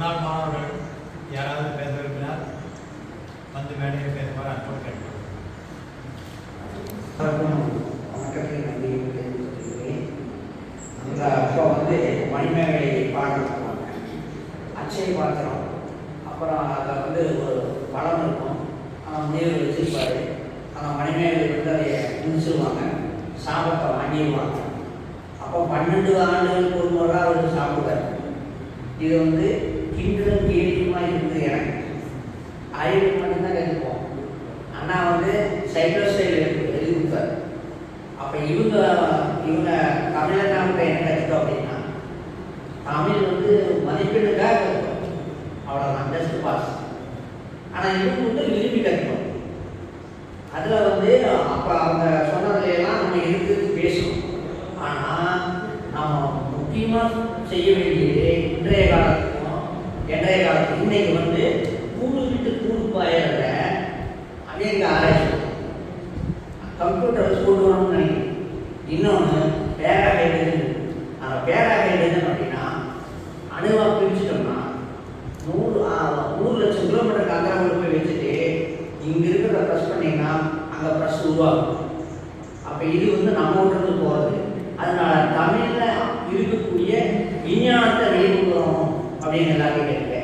முன்னாள் மாணவர்கள் யாராவது பேச விரும்பினால் வந்து மேடையில் பேசுமாறு அன்போடு கேட்கிறோம் வணக்கத்தை நன்றி தெரிவித்துக்கிறேன் அந்த அப்போ வந்து மணிமேகலை பாடல் போவாங்க அச்சய பாத்திரம். அப்புறம் அதில் வந்து ஒரு படம் இருக்கும். அவன் முனிவர் வச்சிருப்பாரு. அந்த மணிமேகலை வந்து அதை முடிச்சிருவாங்க. சாபத்தை வாங்கிடுவாங்க அப்போ பன்னெண்டு ஆண்டுகளுக்கு ஒரு முறை அவர் சாப்பிடுவார். இது வந்து கிண்டலும் கேலியுமா இருந்தது எனக்கு அறிவு மட்டும்தான் கற்றுப்போம் அண்ணா வந்து சைக்கிள் ஸ்டைல் எழுதி கொடுத்தாரு. அப்போ இவங்க இவங்க தமிழண்ணாவுக்கு என்ன கற்றுட்டோம் அப்படின்னா தமிழ் வந்து மதிப்பீடுக்காக கற்றுட்டோம் அவ்வளோதான் ஜஸ்ட் பாஸ் ஆனால் இவங்க வந்து விரும்பி கற்றுட்டோம் அதில் வந்து அப்போ அவங்க சொன்னதுலாம் நம்ம எடுத்து பேசணும் ஆனால் நம்ம முக்கியமாக செய்ய வேண்டியது இன்றைய காலத்துக்கும் வந்து கூடு விட்டு கூடு பாயிற அநேக ஆராய்ச்சி. கம்ப்யூட்டர் கொண்டு வரணும்னு நினைக்கிறேன். இன்னொன்று பேராகைடு அந்த பேரா என்ன அப்படின்னா அணுவாக பிரிச்சுட்டோம்னா நூறு நூறு லட்சம் கிலோமீட்டர் அங்கே போய் வச்சுட்டு இங்கே இருக்கிறத ப்ரெஸ் பண்ணிங்கன்னா அங்கே ப்ரெஸ் உருவாகும். அப்போ இது வந்து நம்ம விட்டுறது போகிறது அதனால தமிழில் இருக்கக்கூடிய விஞ்ஞானத்தை வெளியே கொண்டு வரணும் அப்படின்னு எல்லாத்தையும் கேட்குறேன்